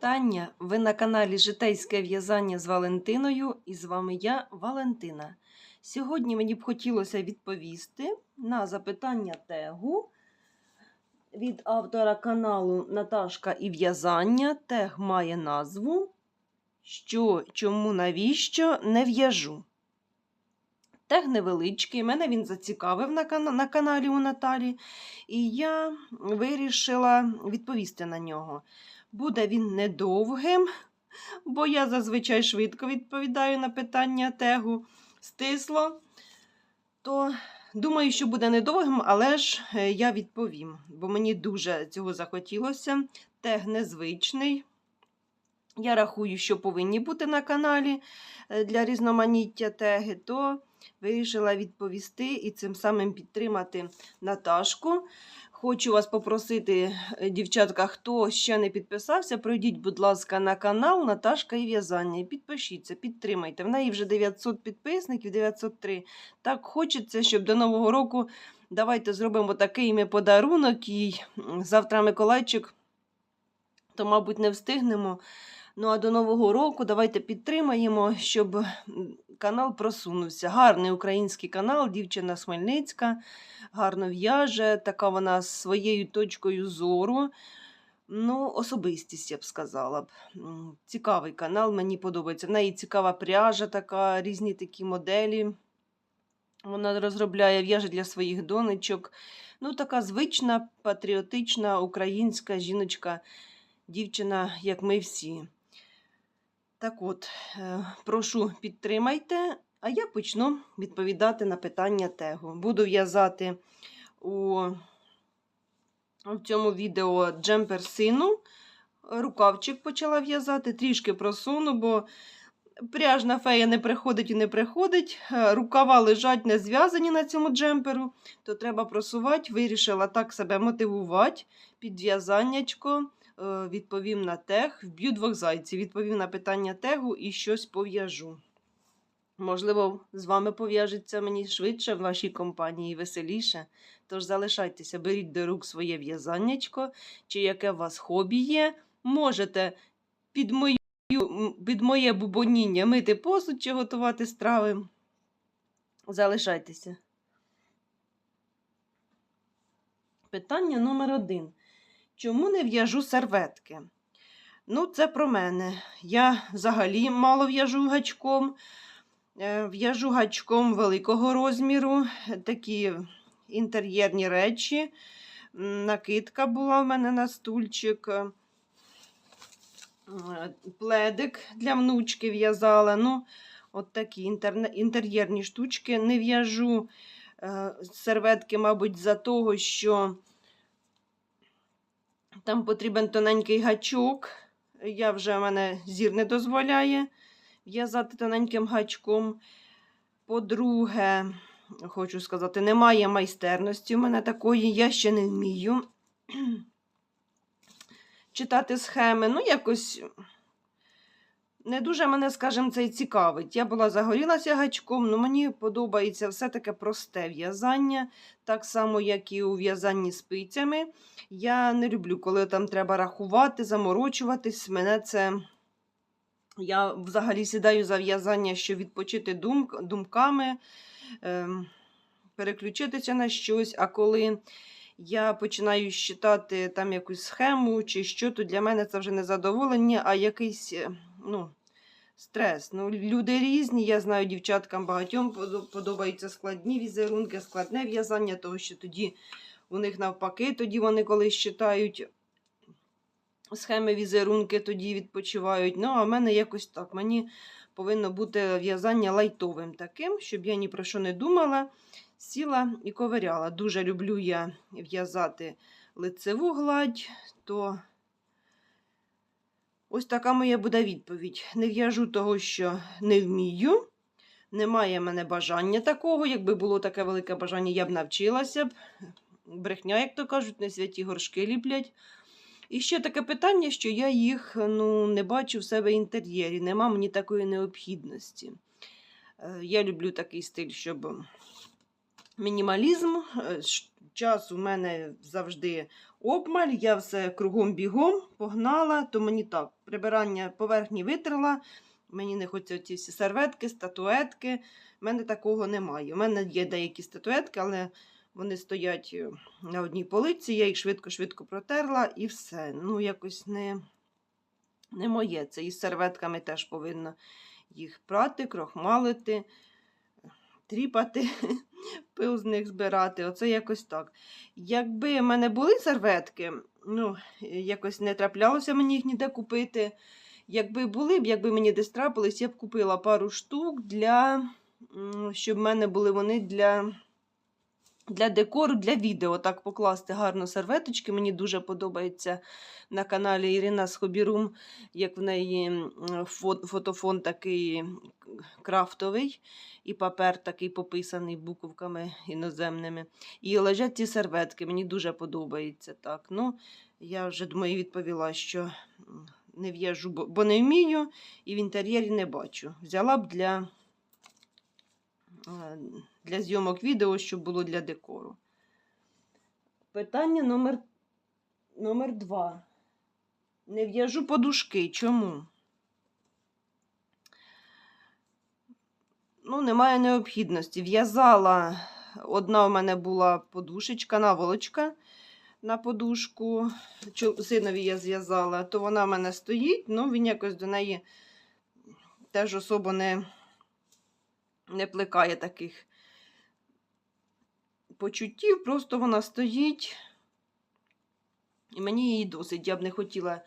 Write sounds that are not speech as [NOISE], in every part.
Вітання! Ви на каналі Житейське в'язання з Валентиною і з вами я, Валентина. Сьогодні мені б хотілося відповісти на запитання тегу від автора каналу Наташка і в'язання. Тег має назву Що, чому, навіщо не в'яжу. Тег невеличкий, мене він зацікавив на, кана- на каналі у Наталі, і я вирішила відповісти на нього. Буде він недовгим, бо я зазвичай швидко відповідаю на питання тегу стисло. То думаю, що буде недовгим, але ж е, я відповім, бо мені дуже цього захотілося. Тег незвичний. Я рахую, що повинні бути на каналі е, для різноманіття теги, то вирішила відповісти і цим самим підтримати Наташку. Хочу вас попросити, е, дівчатка, хто ще не підписався, пройдіть, будь ласка, на канал Наташка і в'язання. Підпишіться, підтримайте. В неї вже 900 підписників, 903. Так хочеться, щоб до Нового року давайте зробимо такий ми подарунок. І завтра Миколайчик, то, мабуть, не встигнемо. Ну а до Нового року давайте підтримаємо, щоб канал просунувся. Гарний український канал, дівчина Смельницька гарно в'яже, така вона з своєю точкою зору. Ну, особистість, я б сказала. Цікавий канал, мені подобається. В неї цікава пряжа, така, різні такі моделі. Вона розробляє в'яже для своїх донечок. Ну, така звична, патріотична українська жіночка, дівчина, як ми всі. Так от, е, прошу підтримайте, а я почну відповідати на питання тегу. Буду в'язати у в цьому відео джемпер сину. Рукавчик почала в'язати, трішки просуну, бо пряжна фея не приходить і не приходить. Е, Рукава лежать не зв'язані на цьому джемперу, то треба просувати. Вирішила так себе мотивувати під в'язаннячко. Е, Відповім на тег, вб'ю двох зайців, відповім на питання тегу і щось пов'яжу. Можливо, з вами пов'яжеться мені швидше в вашій компанії веселіше. Тож залишайтеся, беріть до рук своє в'язаннячко, чи яке у вас хобі є. Можете під, мою, під моє бубоніння мити посуд чи готувати страви. Залишайтеся. Питання номер один. Чому не в'яжу серветки? Ну, це про мене. Я взагалі мало в'яжу гачком. Е, В'яжу гачком великого розміру, такі інтер'єрні речі. Накидка була в мене на стульчик. е, Пледик для внучки в'язала. Ну, от такі інтер'єрні штучки. Не в'яжу е, серветки, мабуть, за того, що там потрібен тоненький гачок. Я вже в мене зір не дозволяє в'язати тоненьким гачком. По-друге, хочу сказати, немає майстерності у мене такої, я ще не вмію [CLEARS THROAT] читати схеми. Ну, якось не дуже мене, скажімо, це цікавить. Я була загорілася гачком, але мені подобається все таке просте в'язання, так само, як і у в'язанні спицями. Я не люблю, коли там треба рахувати, заморочуватись. Мене це. Я взагалі сідаю за в'язання, щоб відпочити думк, думками, ем, переключитися на щось. А коли я починаю считати там якусь схему чи що, то для мене це вже не задоволення, а якийсь е, ну, стрес. Ну, люди різні, я знаю, дівчаткам багатьом подобаються складні візерунки, складне в'язання, того що тоді у них навпаки, тоді вони коли считають схеми візерунки, тоді відпочивають. Ну, а в мене якось так. Мені повинно бути в'язання лайтовим таким, щоб я ні про що не думала, сіла і ковиряла. Дуже люблю я в'язати лицеву гладь, то ось така моя буде відповідь. Не в'яжу того, що не вмію. Немає в мене бажання такого. Якби було таке велике бажання, я б навчилася б. Брехня, як то кажуть, не святі горшки ліплять. І ще таке питання, що я їх ну, не бачу в себе в інтер'єрі, нема мені такої необхідності. Е, Я люблю такий стиль, щоб мінімалізм. Час у мене завжди обмаль, я все кругом бігом погнала, то мені так прибирання поверхні витерла. Мені не хочеться ці всі серветки, статуетки. У мене такого немає. У мене є деякі статуетки, але вони стоять е, на одній полиці, я їх швидко-швидко протерла і все. Ну, якось не, не моє. Це і з серветками теж повинно їх прати, крохмалити, тріпати, [LAUGHS] пил з них збирати. Оце якось так. Якби в мене були серветки, ну, якось не траплялося мені їх ніде купити. Якби були б, якби мені десь трапились, я б купила пару штук для, щоб в мене були вони для, для декору, для відео. Так покласти гарно серветочки. Мені дуже подобається на каналі Ірина Схобірум, як в неї фотофон такий крафтовий, і папер такий пописаний буковками іноземними. І лежать ці серветки. Мені дуже подобається так. Ну, я вже думаю, відповіла, що не в'яжу, бо, не вмію і в інтер'єрі не бачу. Взяла б для, для зйомок відео, щоб було для декору. Питання номер, номер два. Не в'яжу подушки. Чому? Ну, немає необхідності. В'язала. Одна в мене була подушечка, наволочка на подушку. Синові я зв'язала, то вона в мене стоїть, ну він якось до неї теж особо не, не плекає таких почуттів. Просто вона стоїть. І мені її досить, я б не хотіла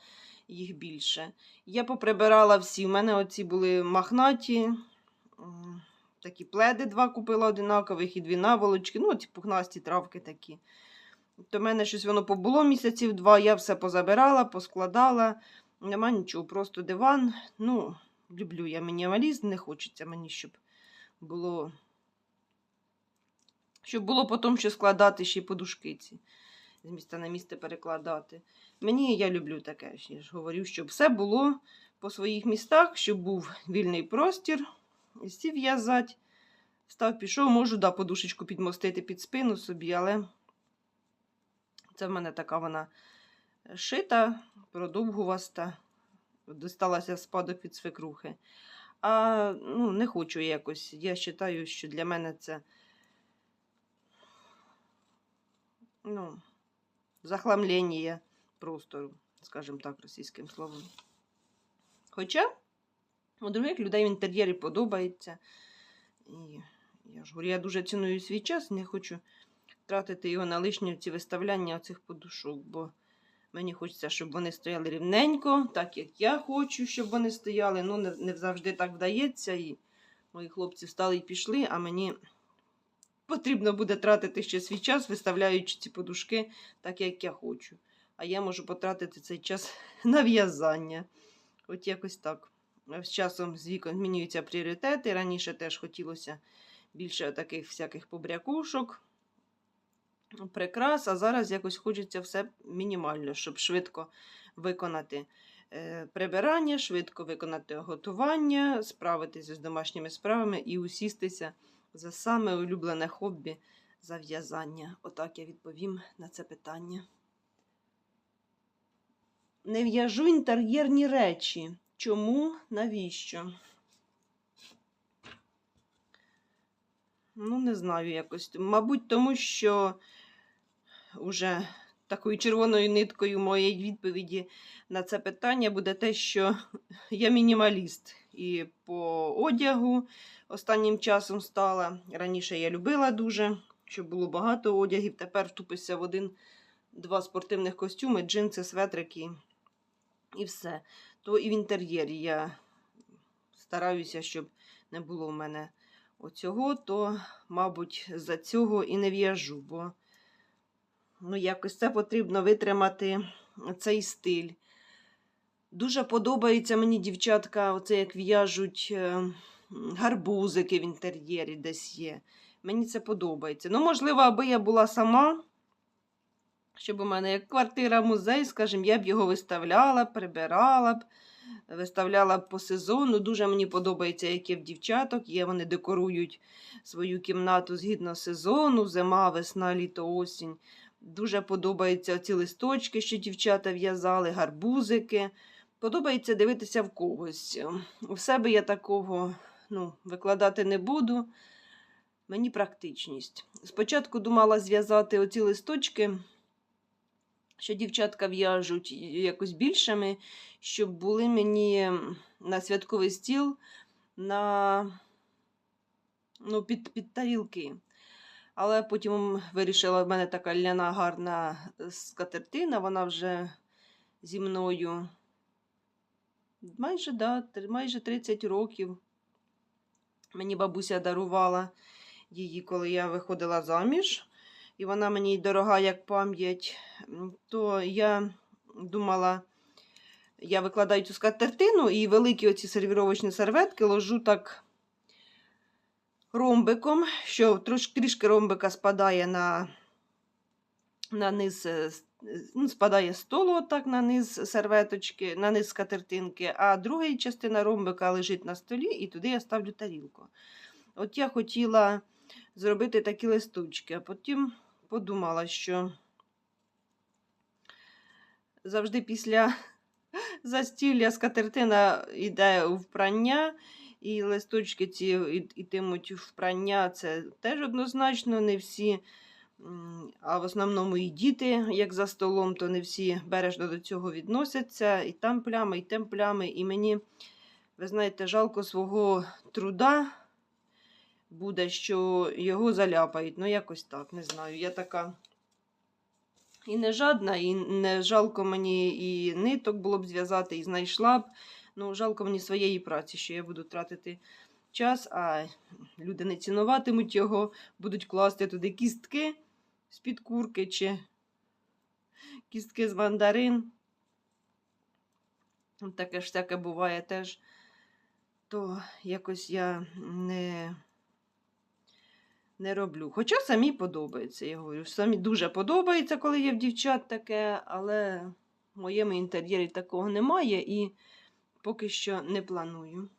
їх більше. Я поприбирала всі. У мене оці були махнаті. Такі пледи два купила одинакових і дві наволочки. Ну, ці пухнасті травки такі. То в мене щось воно побуло місяців два, я все позабирала, поскладала. Нема нічого, просто диван. Ну, люблю я мінімалізм, не хочеться мені, щоб було. Щоб було потім ще складати ще й подушки ці. З місця на місце перекладати. Мені я люблю таке. Я ж говорю, щоб все було по своїх містах, щоб був вільний простір. Сів в'язати. Став, пішов, можу, да, подушечку підмостити під спину собі, але це в мене така вона шита, продовгуваста, досталася спадок від свекрухи. А ну, не хочу якось. Я вважаю, що для мене це ну, захламлення простору, скажімо так, російським словом. Хоча у других людей в інтер'єрі подобається. І я ж говорю, я дуже ціную свій час, не хочу тратити його на лишні ці виставляння оцих подушок, бо мені хочеться, щоб вони стояли рівненько, так як я хочу, щоб вони стояли. Ну, не, не завжди так вдається. І мої хлопці встали і пішли, а мені потрібно буде тратити ще свій час, виставляючи ці подушки так, як я хочу. А я можу потратити цей час [LAUGHS] на в'язання. От якось так. З часом з віком змінюються пріоритети. Раніше теж хотілося більше таких всяких побрякушок, прикрас, а зараз якось хочеться все мінімально, щоб швидко виконати е, прибирання, швидко виконати готування, справитися з домашніми справами і усістися за саме улюблене хобі за в'язання. Отак я відповім на це питання. Не в'яжу інтер'єрні речі. Чому? Навіщо? Ну, не знаю якось. Мабуть, тому що уже такою червоною ниткою моєї відповіді на це питання буде те, що я мінімаліст. І по одягу останнім часом стала. Раніше я любила дуже, щоб було багато одягів. Тепер втупився в один-два спортивних костюми, джинси, светрики і все. То і в інтер'єрі я стараюся, щоб не було в мене оцього, то, мабуть, за цього і не в'яжу, бо ну, якось це потрібно витримати цей стиль. Дуже подобається мені, дівчатка, оце як в'яжуть е, гарбузики в інтер'єрі десь є. Мені це подобається. Ну, можливо, аби я була сама, щоб у мене як квартира, музей, скажімо, я б його виставляла, прибирала б, виставляла б по сезону. Дуже мені подобається, як є в дівчаток. Є, вони декорують свою кімнату згідно сезону, зима, весна, літо, осінь. Дуже подобаються ці листочки, що дівчата в'язали, гарбузики. подобається дивитися в когось. У себе я такого ну, викладати не буду. Мені практичність. Спочатку думала зв'язати оці листочки, що дівчатка в'яжуть якось більшими, щоб були мені на святковий стіл на ну, під, під тарілки. Але потім вирішила, в мене така ляна гарна скатертина, вона вже зі мною майже, да, майже 30 років. Мені бабуся дарувала її, коли я виходила заміж, і вона мені дорога як пам'ять, то я думала, я викладаю цю скатертину і великі оці сервіровочні серветки ложу так ромбиком, що трішки ромбика спадає на, на низ, е, ну, спадає столу отак на низ серветочки, на низ скатертинки, а друга частина ромбика лежить на столі, і туди я ставлю тарілку. От я хотіла зробити такі листочки, а потім подумала, що завжди після [LAUGHS] застілля скатертина йде в прання, і листочки ці йтимуть в прання. Це теж однозначно, не всі. А в основному і діти, як за столом, то не всі бережно до цього відносяться. І там плями, і там плями. І мені, ви знаєте, жалко свого труда буде, що його заляпають. Ну, якось так, не знаю. Я така і не жадна, і не жалко мені і ниток було б зв'язати, і знайшла б. Ну, жалко мені своєї праці, що я буду тратити час, а люди не цінуватимуть його, будуть класти туди кістки з-під курки чи кістки з мандарин. Таке ж всяке буває теж. То якось я не, не роблю. Хоча самі подобається, я говорю. Самі дуже подобається, коли є в дівчат таке, але в моєму інтер'єрі такого немає і поки що не планую.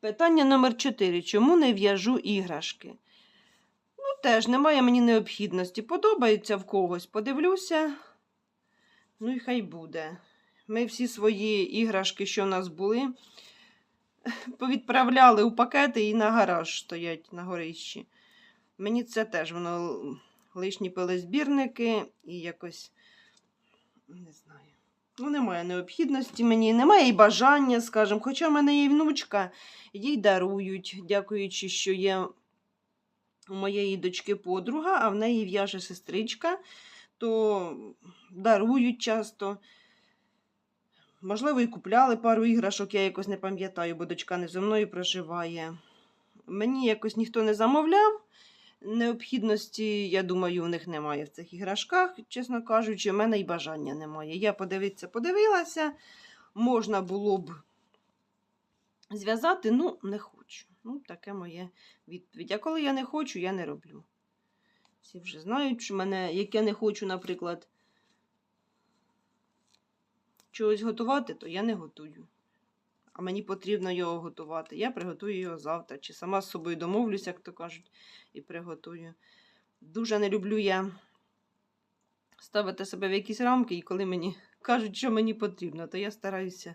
Питання номер 4. Чому не в'яжу іграшки? Ну, теж немає мені необхідності. Подобається в когось. Подивлюся. Ну і хай буде. Ми всі свої іграшки, що в нас були, повідправляли у пакети і на гараж стоять на горищі. Мені це теж воно лишні пилезбірники і якось не знаю. Ну, немає необхідності мені, немає і бажання, скажімо. Хоча в мене є внучка, їй дарують, дякуючи, що є у моєї дочки подруга, а в неї в'яже сестричка, то дарують часто. Можливо, і купляли пару іграшок, я якось не пам'ятаю, бо дочка не зі мною проживає. Мені якось ніхто не замовляв. Необхідності, я думаю, у них немає в цих іграшках, чесно кажучи, в мене й бажання немає. Я подивитися, подивилася, можна було б зв'язати, ну, не хочу. Ну, таке моє відповідь. А коли я не хочу, я не роблю. Всі вже знають, що мене, як я не хочу, наприклад, чогось готувати, то я не готую. А мені потрібно його готувати. Я приготую його завтра. Чи сама з собою домовлюся, як то кажуть, і приготую. Дуже не люблю я ставити себе в якісь рамки, і коли мені [LAUGHS] кажуть, що мені потрібно, то я стараюся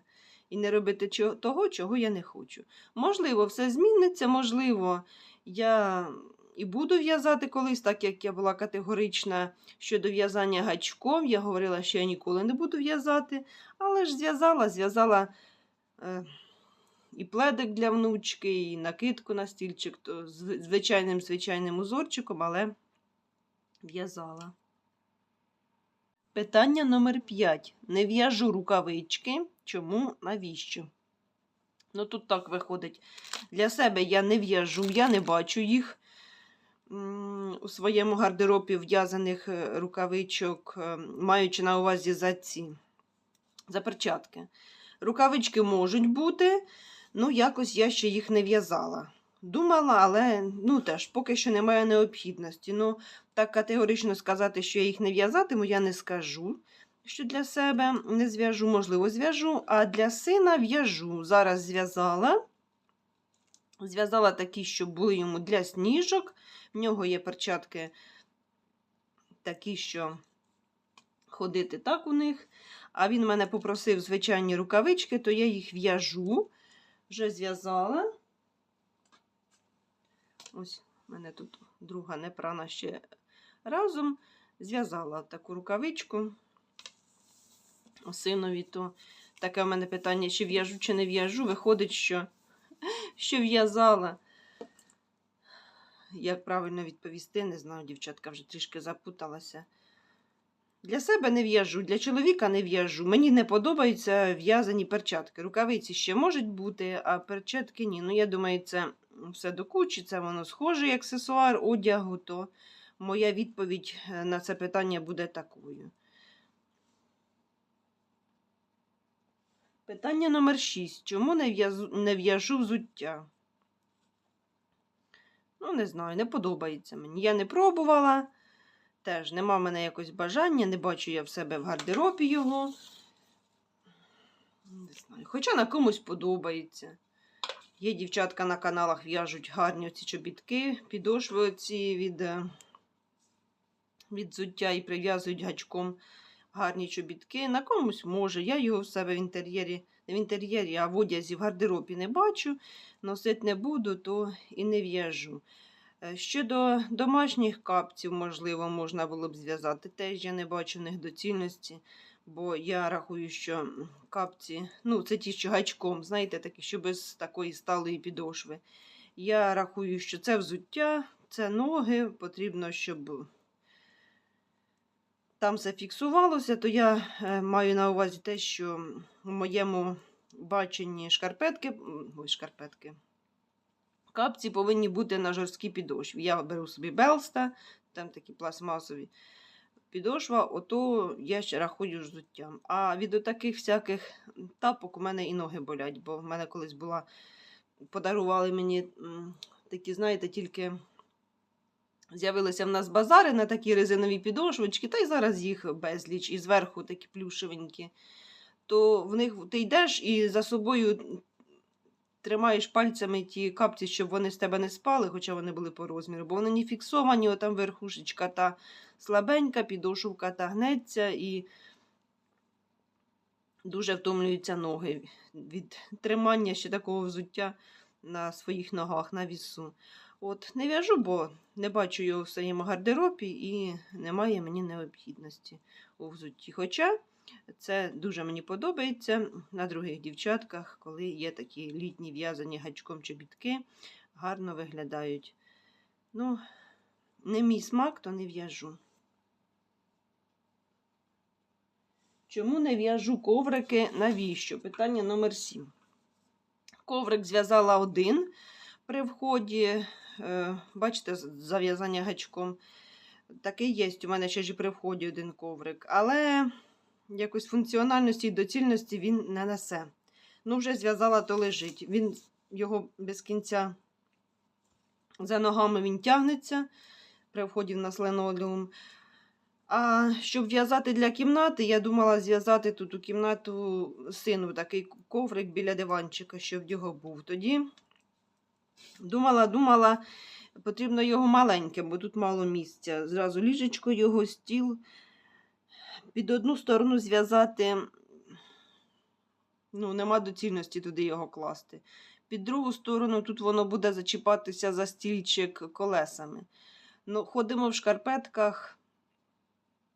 і не робити того, чого я не хочу. Можливо, все зміниться, можливо, я і буду в'язати колись, так як я була категорична щодо в'язання гачком. Я говорила, що я ніколи не буду в'язати, але ж зв'язала, зв'язала і пледик для внучки, і накидку на стільчик, то з звичайним звичайним узорчиком, але в'язала. Питання номер 5. Не в'яжу рукавички. Чому? Навіщо? Ну, тут так виходить. Для себе я не в'яжу, я не бачу їх у своєму гардеробі в'язаних е, рукавичок, е, маючи на увазі за ці за перчатки. Рукавички можуть бути, ну, якось я ще їх не в'язала. Думала, але ну, теж поки що немає необхідності. Ну, так категорично сказати, що я їх не в'язатиму, я не скажу, що для себе не зв'яжу, можливо, зв'яжу, а для сина в'яжу. Зараз зв'язала. Зв'язала такі, щоб були йому для сніжок. В нього є перчатки такі, що ходити так у них. А він мене попросив звичайні рукавички, то я їх в'яжу. Вже зв'язала. Ось у мене тут друга непрана ще разом. Зв'язала таку рукавичку синові, то таке в мене питання, чи в'яжу, чи не в'яжу. Виходить, що, що в'язала. Як правильно відповісти, не знаю, дівчатка вже трішки запуталася. Для себе не в'яжу, для чоловіка не в'яжу. Мені не подобаються в'язані перчатки. Рукавиці ще можуть бути, а перчатки ні. Ну, я думаю, це все до кучі, це воно схоже як аксесуар одягу, то моя відповідь е, на це питання буде такою. Питання номер 6. Чому не в'яжу взуття? Ну, не знаю, не подобається мені. Я не пробувала. Теж нема в мене якось бажання, не бачу я в себе в гардеробі його. Не знаю. Хоча на комусь подобається. Є дівчатка на каналах в'яжуть гарні ці чобітки, підошви оці від, е, від зуття і прив'язують гачком гарні чобітки. На комусь може. Я його в себе в інтер'єрі, не в інтер'єрі, а в одязі в гардеробі не бачу. Носити не буду, то і не в'яжу. Е, Щодо домашніх капців, можливо, можна було б зв'язати. Теж я не бачу в них доцільності, бо я рахую, що капці, ну, це ті, що гачком, знаєте, такі, що без такої сталої підошви. Я рахую, що це взуття, це ноги, потрібно, щоб там все фіксувалося, то я е, маю на увазі те, що в моєму баченні шкарпетки, ой, шкарпетки, капці повинні бути на жорсткій підошві. Я беру собі Белста, там такі пластмасові підошва, ото я ще рахую взуттям. А від таких всяких тапок у мене і ноги болять, бо в мене колись була, подарували мені такі, знаєте, тільки з'явилися в нас базари на такі резинові підошвочки, та й зараз їх безліч, і зверху такі плюшевенькі. То в них ти йдеш і за собою тримаєш пальцями ті капці, щоб вони з тебе не спали, хоча вони були по розміру, бо вони не фіксовані, отам верхушечка та слабенька, підошовка та гнеться і дуже втомлюються ноги від тримання ще такого взуття на своїх ногах на вісу. От, не в'яжу, бо не бачу його в своєму гардеробі і немає мені необхідності у взутті. Хоча це дуже мені подобається на других дівчатках, коли є такі літні в'язані гачком чобітки, гарно виглядають. Ну, не мій смак, то не в'яжу. Чому не в'яжу коврики? Навіщо? Питання номер 7. Коврик зв'язала один при вході. Е, Бачите, зав'язання гачком. Такий є. У мене ще ж і при вході один коврик. Але якось функціональності і доцільності він не несе. Ну, вже зв'язала, то лежить. Він його без кінця за ногами він тягнеться при вході в нас. А щоб в'язати для кімнати, я думала зв'язати тут у кімнату сину такий коврик біля диванчика, щоб його був. Тоді думала, думала, потрібно його маленьке, бо тут мало місця. Зразу ліжечко його, стіл. Під одну сторону зв'язати, ну, нема доцільності туди його класти. Під другу сторону тут воно буде зачіпатися за стільчик колесами. Ну, ходимо в шкарпетках,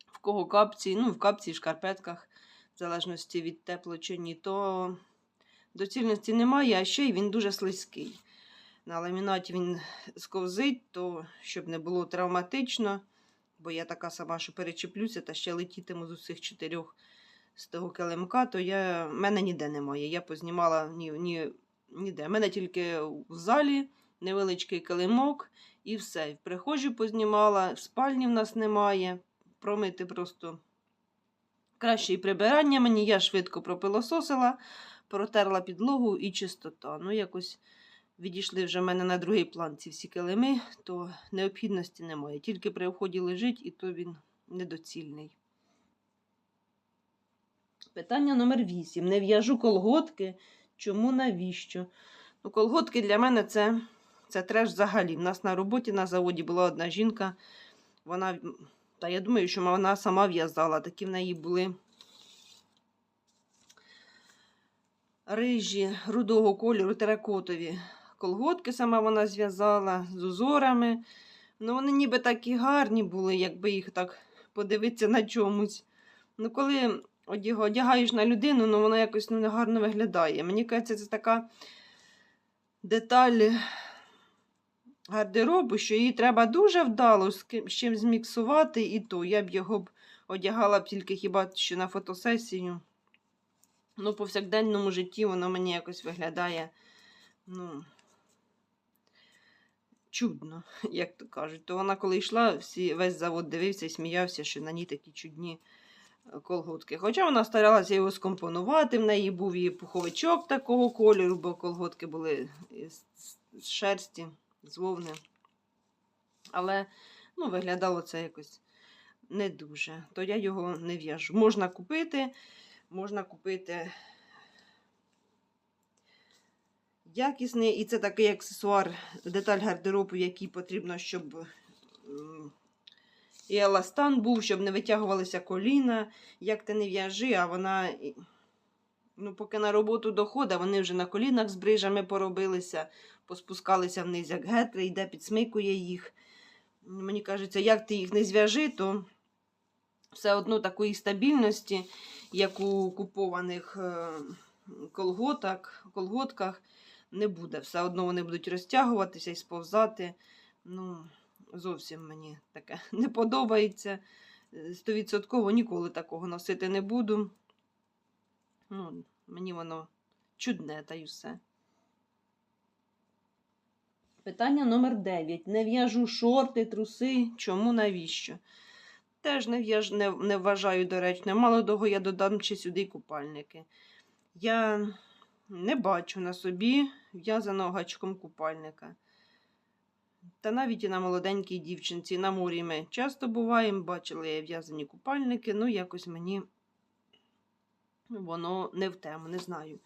в кого капці, ну, в капці і в шкарпетках, в залежності від тепло чи ні, то доцільності немає, а ще й він дуже слизький. На ламінаті він сковзить, то щоб не було травматично, бо я така сама, що перечеплюся та ще летітиму з усіх чотирьох з того килимка, то я, мене ніде немає. Я познімала ні, ні, ніде. Мене тільки в залі невеличкий килимок і все. В прихожі познімала, в спальні в нас немає. Промити просто краще і прибирання мені. Я швидко пропилососила, протерла підлогу і чистота. Ну, якось відійшли вже в мене на другий план ці всі килими, то необхідності немає. Тільки при вході лежить, і то він недоцільний. Питання номер 8. Не в'яжу колготки. Чому навіщо? Ну, колготки для мене це, це треш взагалі. У нас на роботі на заводі була одна жінка. Вона, та я думаю, що вона сама в'язала. Такі в неї були рижі рудого кольору теракотові колготки сама вона зв'язала з узорами. Ну, вони ніби такі гарні були, якби їх так подивитися на чомусь. Ну, коли одягаєш на людину, ну воно якось ну, негарно виглядає. Мені кажеться, це така деталь гардеробу, що її треба дуже вдало з чим зміксувати, і то я б його б одягала б тільки хіба що на фотосесію. Ну, по повсякденному житті воно мені якось виглядає, ну, чудно, [LAUGHS] як то кажуть. То вона, коли йшла, всі, весь завод дивився і сміявся, що на ній такі чудні е, колготки. Хоча вона старалася його скомпонувати, в неї був і пуховичок такого кольору, бо колготки були з шерсті, з вовни. Але ну, виглядало це якось не дуже. То я його не в'яжу. Можна купити, можна купити якісний, і це такий аксесуар, деталь гардеробу, який потрібно, щоб і еластан був, щоб не витягувалися коліна. Як ти не в'яжи, а вона. Ну, поки на роботу доходить, вони вже на колінах з брижами поробилися, поспускалися вниз, як гетри, йде, підсмикує їх. Мені кажеться, як ти їх не зв'яжи, то все одно такої стабільності, як у купованих е, колготок, колготках, не буде. Все одно вони будуть розтягуватися і сповзати. Ну, зовсім мені таке [LAUGHS] не подобається. Е, Стовідсотково ніколи такого носити не буду. Ну, мені воно чудне та й все. Питання номер 9. Не в'яжу шорти, труси. Чому, навіщо? Теж не, в'яж... не, не вважаю доречним. Мало того, я додам ще сюди купальники. Я не бачу на собі в'язаного гачком купальника. Та навіть і на молоденькій дівчинці на морі ми часто буваємо, бачила я в'язані купальники, ну якось мені воно не в тему, не знаю.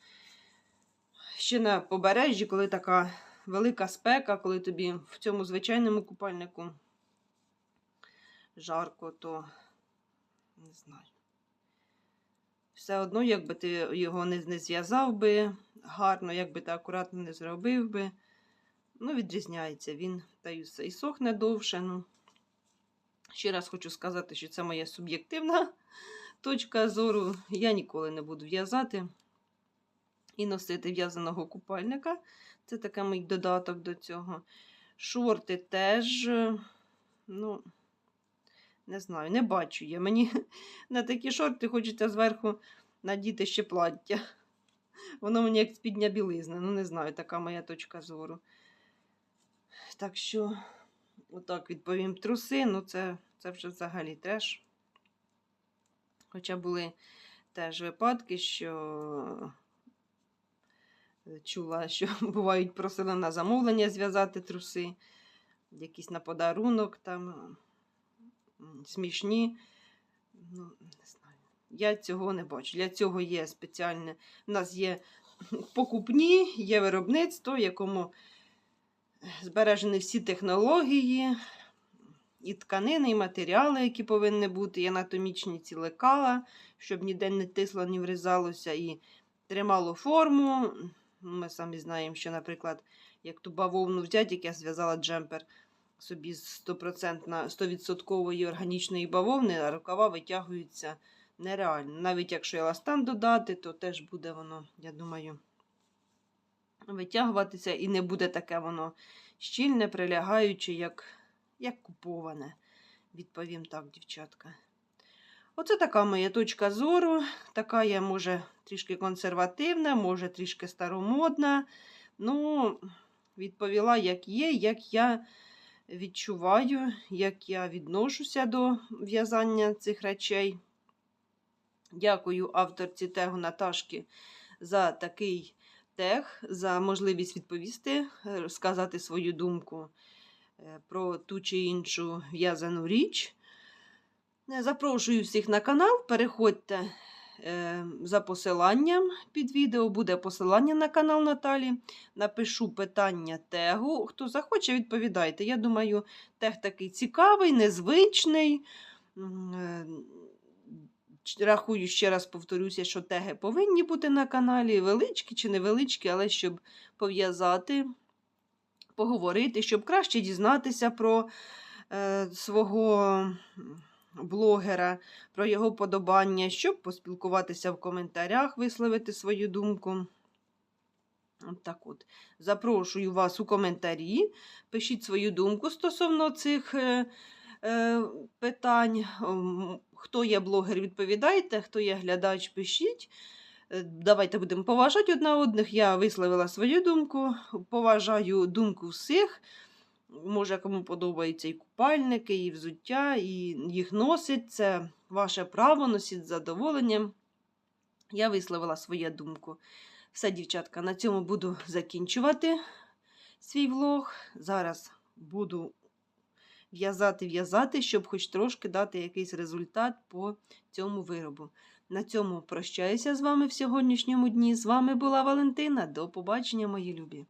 Ще на побережжі, коли така велика спека, коли тобі в цьому звичайному купальнику жарко, то не знаю. Все одно, якби ти його не, не зв'язав би гарно, якби ти акуратно не зробив би. Ну, відрізняється він та й все. І сохне довше. Ну. Ще раз хочу сказати, що це моя суб'єктивна [LAUGHS] точка зору. Я ніколи не буду в'язати і носити в'язаного купальника. Це такий мій додаток до цього. Шорти теж, ну, не знаю, не бачу я. Мені [LAUGHS] на такі шорти хочеться зверху надіти ще плаття. [LAUGHS] Воно мені як спідня білизна. Ну, не знаю, така моя точка зору. Так що, отак відповім труси, ну це, це вже взагалі треш. Хоча були теж випадки, що чула, що [LAUGHS] бувають просили на замовлення зв'язати труси, якісь на подарунок там смішні. Ну, не знаю. Я цього не бачу. Для цього є спеціальне. У нас є покупні, є виробництво, в якому збережені всі технології, і тканини, і матеріали, які повинні бути, і анатомічні ці лекала, щоб ніде не тисло, не врізалося і тримало форму. Ми самі знаємо, що, наприклад, як ту бавовну взяти, як я зв'язала джемпер собі з 100%, 100% органічної бавовни, а рукава витягуються нереально. Навіть якщо еластан додати, то теж буде воно, я думаю, витягуватися і не буде таке воно щільне, прилягаюче, як, як куповане. Відповім так, дівчатка. Оце така моя точка зору. Така я, може, трішки консервативна, може, трішки старомодна. Ну, відповіла, як є, як я відчуваю, як я відношуся до в'язання цих речей. Дякую авторці тегу Наташки за такий тег, за можливість відповісти, е, сказати свою думку е, про ту чи іншу в'язану річ. Е, Запрошую всіх на канал. Переходьте за посиланням під відео. Буде посилання на канал Наталі. Напишу питання тегу. Хто захоче, відповідайте. Я думаю, тег такий цікавий, незвичний. Е, Рахую, ще раз повторюся, що теги повинні бути на каналі, величкі чи невеличкі, але щоб пов'язати, поговорити, щоб краще дізнатися про е, свого блогера, про його подобання, щоб поспілкуватися в коментарях, висловити свою думку. Так от, запрошую вас у коментарі. Пишіть свою думку стосовно цих е, е, питань. Хто є блогер, відповідайте, хто є глядач, пишіть. Е, Давайте будемо поважати одна одних. Я висловила свою думку, поважаю думку всіх. Може, кому подобаються і купальники, і взуття, і їх носить. Це ваше право, носіть з задоволенням. Я висловила свою думку. Все, дівчатка, на цьому буду закінчувати свій влог. Зараз буду в'язати, в'язати, щоб хоч трошки дати якийсь результат по цьому виробу. На цьому прощаюся з вами в сьогоднішньому дні. З вами була Валентина. До побачення, мої любі!